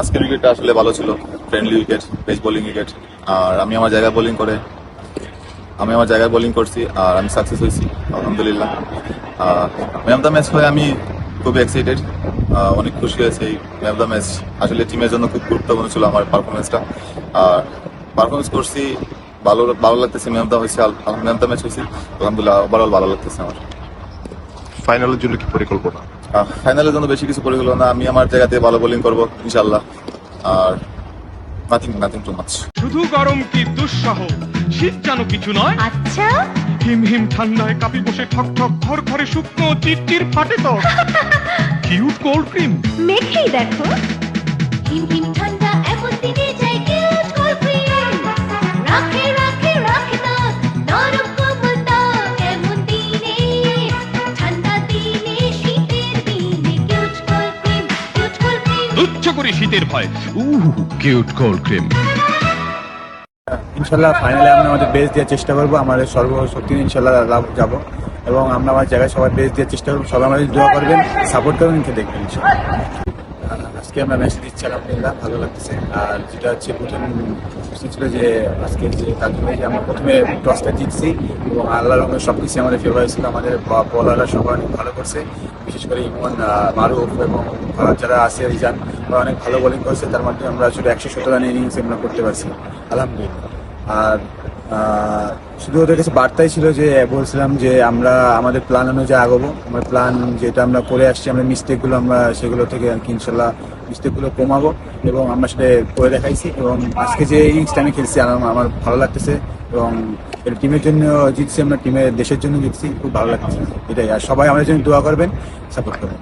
আজকের উইকেটটা আসলে ভালো ছিল। Friendly wicket pace bowling wicket আর আমি আমার জায়গায় বোলিং করে, আমি আমার জায়গায় বোলিং করছি আর আমি সাকসেস হয়েছি, আলহামদুলিল্লাহ। ম্যাম দ্য ম্যাচ হয়ে আমি খুবই এক্সাইটেড অনেক খুশি হয়েছে। এই ম্যাম দ্য ম্যাচ আসলে টিমের জন্য খুব গুরুত্বপূর্ণ ছিল আমার পারফরমেন্সটা আর পারফরমেন্স করছি, ভালো ভালো লাগতেছে ম্যাম দ্য হয়েছে ম্যাম দ্য ম্যাচ হয়েছে। আলহামদুলিল্লাহ ওভারঅল ভালো লাগতেছে আমার। ফাইনালের জন্য কি পরিকল্পনা? ফাইনালের জন্য বেশি কিছু করে হলো না আমি আমার জায়গাতে ভালো বোলিং করব ইনশাল্লাহ আর নাথিং নাথিং টু মাচ শুধু গরম কি দুঃসহ? শীত যেন কিছু নয়। আচ্ছা। হিম হিম ঠান্ডায় কাপি বসে ঠক ঠক ঘর ঘরে শুকনো চিরচির ফাটে তো কিউট কোল্ড ক্রিম মেখেই দেখো। হিম হিম ঠান্ডা এমন দিনে যাই ক্রিম করি শীতের ভয়। উহ কিউট কোল্ড ক্রিম ইনশাল্লাহ ফাইনালে আমরা আমাদের বেস্ট দেওয়ার চেষ্টা করব, আমাদের সর্বশক্তি ইনশাল্লাহ লাভ যাব এবং আমরা আমার জায়গায় সবাই বেস্ট দেওয়ার চেষ্টা করব। সবাই আমাদের দোয়া করবেন সাপোর্ট করবেন দেখবেন, ইনশাল্লাহ। আজকে আমরা ম্যাচ দিচ্ছি আলহামদুলিল্লাহ ভালো লাগতেছে। আর যেটা হচ্ছে প্রথম প্রশ্ন ছিল যে আজকে যে কাজগুলো যে আমরা প্রথমে টসটা জিতছি এবং আল্লাহ রহমের সব কিছু আমাদের ফেভার হয়েছিল আমাদের বলাররা সবাই অনেক ভালো করছে। বিশেষ করে ইমন মারুফ এবং যারা আছে, রিজান অনেক ভালো বলিং করছে। তার মাধ্যমে আমরা শুধু একশো সতেরো রানের ইনিংস আমরা করতে পারছি। আলহামদুলিল্লাহ। আর শুধু ওদের কাছে বার্তাই ছিল যে, বলছিলাম যে আমরা, আমাদের প্ল্যান অনুযায়ী আগাবো। আমার প্ল্যান যেটা আমরা করে আসছি, আমরা মিস্টেকগুলো আমরা সেগুলো থেকে আর কি ইনশাল্লাহ মিস্টেকগুলো কমাবো এবং আমরা সেটা করে দেখাইছি এবং আজকে যে ইনিংসটা আমি খেলছি, আমার ভালো লাগতেছে এবং এটা টিমের জন্য জিতছি, আমরা টিমের দেশের জন্য জিতছি, খুব ভালো লাগতেছে। এটাই। আর সবাই আমাদের জন্য দোয়া করবেন সাপোর্ট করবেন।